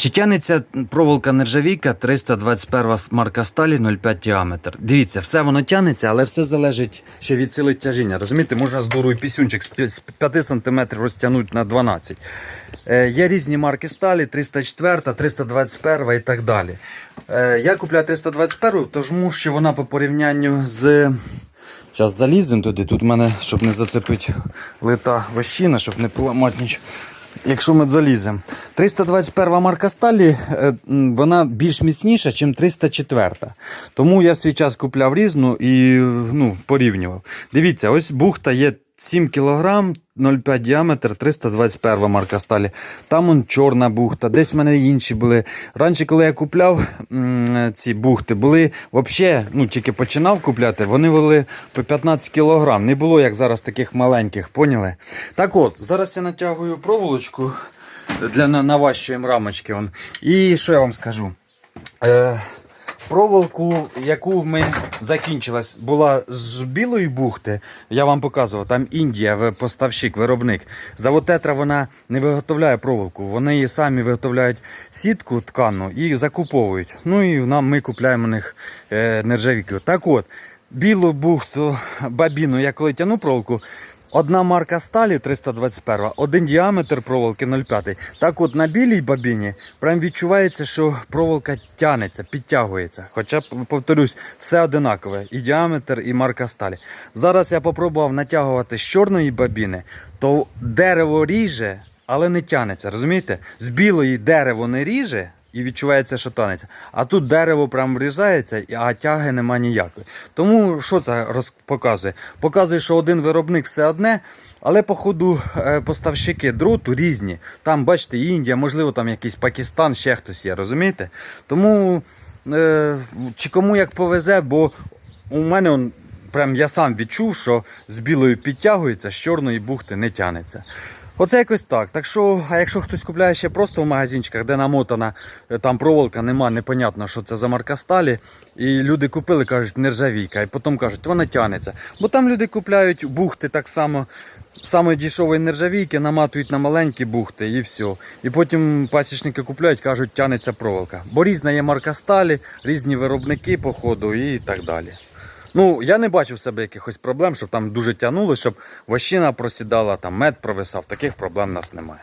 Чи тянеться проволока нержавійка 321 марка сталі 0,5 діаметр? Дивіться, все воно тянеться, але все залежить ще від сили тяжіння. Розумієте, можна здоровий пісюнчик з з 5 см розтягнути на 12. Е, є різні марки сталі, 304, 321 і так далі. Е, я купляю 321, тому що вона по порівнянню з. Зараз заліземо туди. Тут в мене, щоб не зацепити лита вощина, щоб не поламати нічого. Якщо ми заліземо. 321 марка сталі, е, вона більш міцніша, ніж 304. Тому я свій час купляв різну і ну, порівнював. Дивіться, ось бухта є 7 кг, 0,5 діаметр, 321 марка сталі. Там он чорна бухта, десь в мене інші були. Раніше, коли я купляв ці бухти, були взагалі, ну тільки починав купляти, вони були по 15 кг. Не було як зараз таких маленьких, поняли? Так от, зараз я натягую проволочку для на- наващуємо рамочки. Он. І що я вам скажу? Е, проволоку, яку ми закінчилась, була з білої бухти. Я вам показував, там Індія, поставщик, виробник. Завод Тетра вона не виготовляє проволоку. Вони її самі виготовляють сітку ткану і закуповують. Ну і нам ми купляємо них е, нержавійку. Так от, білу бухту бабіну, я коли тяну проволоку. Одна марка сталі 321, один діаметр проволоки 0,5. Так от на білій бабіні прям відчувається, що проволока тянеться, підтягується. Хоча, повторюсь, все одинакове. І діаметр, і марка сталі. Зараз я попробував натягувати з чорної бабіни, то дерево ріже, але не тянеться. Розумієте? З білої дерево не ріже. І відчувається, що танеться. А тут дерево прям врізається, а тяги нема ніякої. Тому що це показує? Показує, що один виробник все одне, але по ходу е, поставщики дроту різні. Там, бачите, Індія, можливо, там якийсь Пакистан, ще хтось є, розумієте? Тому е, чи кому як повезе, бо у мене он, прям я сам відчув, що з білою підтягується, з чорної бухти не тянеться. Оце якось так. Так що, а якщо хтось купляє ще просто в магазинчиках, де намотана е, там проволока, нема, непонятно, що це за марка сталі. І люди купили, кажуть, нержавійка, і потім кажуть, вона тянеться. Бо там люди купляють бухти так само, саме дешевої нержавійки, наматують на маленькі бухти і все. І потім пасічники купляють, кажуть, тянеться проволока. Бо різна є марка сталі, різні виробники, походу і так далі. Ну, я не бачив себе якихось проблем, щоб там дуже тягнуло, щоб вощина просідала, там мед провисав. Таких проблем в нас немає.